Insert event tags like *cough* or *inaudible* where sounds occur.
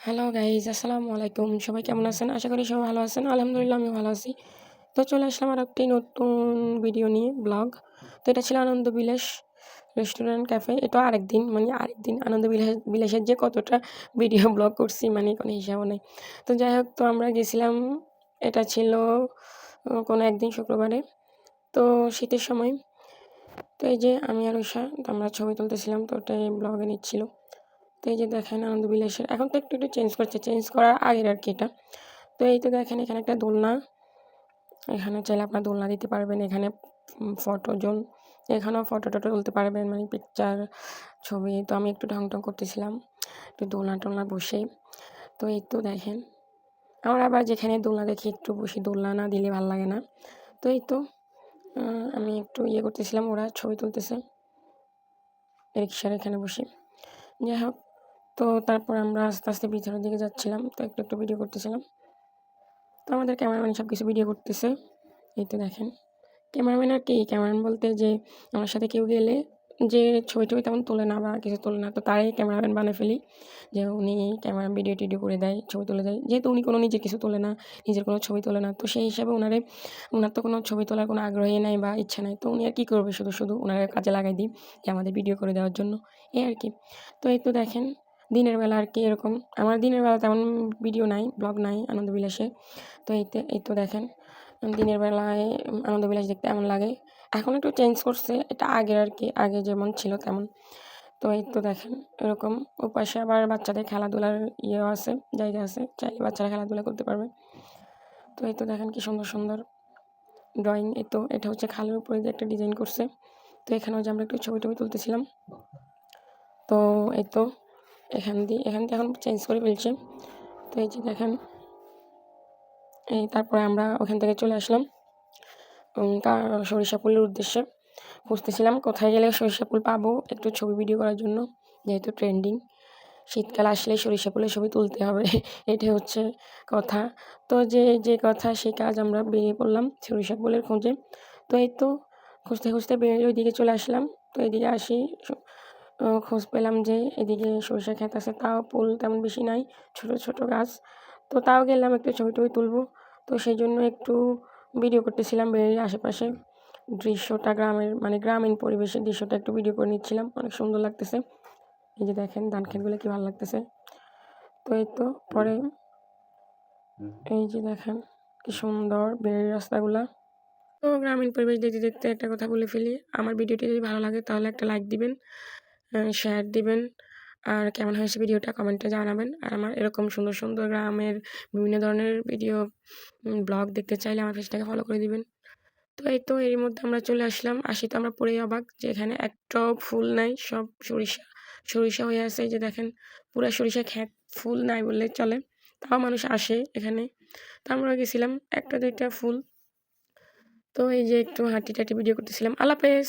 Hello guys আসসালামু আলাইকুম সবাই কেমন আছেন? আশা করি সবাই ভালো আছেন। আলহামদুলিল্লাহ আমি ভালো আছি। তো চলে আসলাম আর একটি নতুন ভিডিও নিয়ে ব্লগ তো এটা ছিল আনন্দ বিলাস রেস্টুরেন্ট ক্যাফে এটা আরেক দিন মানে আরেক দিন আনন্দ বিলাস, বিলাসের যে কতটা ভিডিও ব্লগ *laughs* করছি মানে কোনো হিসাবও নেই। তো যাই হোক, তো আমরা গেছিলাম, এটা ছিল কোনো একদিন শুক্রবারে। তো শীতের সময়, তো এই যে আমি আর ঊষা, তো আমরা ছবি তুলতেছিলাম, তো ওটাই ব্লগে নিচ্ছিল। তো এই যে দেখেন আনন্দ বিলাসের এখন তো একটু একটু চেঞ্জ করছে চেঞ্জ করার আগের আর কি এটা। তো এই তো দেখেন এখানে একটা দোলনা, এখানে চাইলে আপনার দোলনা দিতে পারবেন, এখানে ফটো জোন, এখানেও ফটো টটো তুলতে পারবেন মানে পিকচার ছবি, তো আমি একটু ঢং টং করতেছিলাম, একটু দোলনা টোলনা বসে। তো এই তো দেখেন, আমার আবার যেখানে দোলনা দেখি একটু বসে, দোলনা না দিলে ভালো লাগে না। তো এই তো আমি একটু ইয়ে করতেছিলাম, ওরা ছবি তুলতেছে, রিক্সার এখানে বসে। যাই হোক তো তারপর আমরা আস্তে আস্তে ভিতরের দিকে যাচ্ছিলাম, তো একটু একটু ভিডিও করতেছিলাম। তো আমাদের ক্যামেরাম্যান সব কিছু ভিডিও করতেছে, এই তো দেখেন। ক্যামেরাম্যান আর কি? ক্যামেরাম্যান বলতে যে আমার সাথে কেউ গেলে যে ছবি টবি তেমন তোলে না বা কিছু তোলে না, তো তারাই ক্যামেরাম্যান বানিয়ে ফেলি। যে উনি ক্যামেরা ভিডিও টিডিও করে দেয়, ছবি তুলে দেয়। যেহেতু উনি কোনো নিজের কিছু তোলে না, নিজের কোনো ছবি তোলে না, তো সেই হিসাবে ওনারে ওনার তো কোনো ছবি তোলার কোনো আগ্রহী নাই বা ইচ্ছা নাই। তো উনি আর কী করবে শুধু শুধু ওনার কাজে লাগাই দিই, যে আমাদের ভিডিও করে দেওয়ার জন্য। এই আর কি। তো এই তো দেখেন দিনের বেলা আর কি এরকম। আমার দিনের বেলা তেমন ভিডিও নাই ব্লগ নাই আনন্দ বিলাসে তো এইতে এই তো দেখেন, দিনের বেলায় আনন্দ বিলাস দেখতে এমন লাগে। এখন একটু চেঞ্জ করছে, এটা আগের আর কি, আগে যেমন ছিল তেমন। তো এই তো দেখেন, এরকম। ওপাশে আবার বাচ্চাদের খেলাধুলার ইয়েও আছে, জায়গা আছে, চাইলে বাচ্চারা খেলাধুলা করতে পারবে। তো এই তো দেখেন কি সুন্দর সুন্দর ড্রয়িং এই তো, এটা হচ্ছে খালের উপরে যে একটা ডিজাইন করছে। তো এখানেও যে আমরা একটু ছবি টবি তুলতেছিলাম। তো এই তো এখান দিয়ে এখান দিয়ে এখন চেঞ্জ করে ফেলছে। তো এই যে দেখেন, এই তারপরে আমরা ওখান থেকে চলে আসলাম। সরিষা ফুলের উদ্দেশ্যে খুঁজতেছিলাম, কোথায় গেলে সরিষা ফুল পাবো? একটু ছবি ভিডিও করার জন্য, যেহেতু ট্রেন্ডিং শীতকাল আসলে সরিষা ফুলের ছবি তুলতে হবে *laughs* এটা হচ্ছে কথা। তো যে যে কথা সেই কাজ আমরা বেরিয়ে পড়লাম সরিষা ফুলের খোঁজে। তো এই তো খুঁজতে খুঁজতে বেরিয়ে ওইদিকে চলে আসলাম। তো এদিকে আসি খোঁজ পেলাম যে এদিকে সরিষা ক্ষেত আছে, তাও ফুল তেমন বেশি নাই, ছোট ছোট গাছ। তো তাও গেলাম একটু ছবি টবি তুলবো। তো সেই জন্য একটু ভিডিও করতেছিলাম বেরিয়ে আশেপাশে। দৃশ্যটা গ্রামের মানে গ্রামীণ পরিবেশের দৃশ্যটা একটু ভিডিও করে নিচ্ছিলাম, অনেক সুন্দর লাগতেছে। এই যে দেখেন ধান ক্ষেতগুলো কী ভালো লাগতেছে। তো এই তো, পরে এই যে দেখেন কি সুন্দর বেড়ের রাস্তাগুলা। তো গ্রামীণ পরিবেশ দেখতে দেখতে একটা কথা বলে ফেলি, আমার ভিডিওটি যদি ভালো লাগে তাহলে একটা লাইক দিবেন। শেয়ার দিবেন। আর কেমন হয়েছে ভিডিওটা কমেন্টে জানাবেন। আর আমার এরকম সুন্দর সুন্দর গ্রামের বিভিন্ন ধরনের ভিডিও ব্লগ দেখতে চাইলে আমার পেজটাকে ফলো করে দিবেন। তো এই তো এর মধ্যে আমরা চলে আসলাম। আসি তো আমরা পড়েই অবাক, যে এখানে একটাও ফুল নাই, সব সরিষা সরিষা হয়ে আছে। যে দেখেন, পুরো সরিষা খ্যাত ফুল নাই বললে চলে। তাও মানুষ আসে এখানে। তো আমরা গেছিলাম, একটা দুইটা ফুল। তো এই যে একটু হাঁটি টাটি ভিডিও করতেছিলাম। হাফেজ!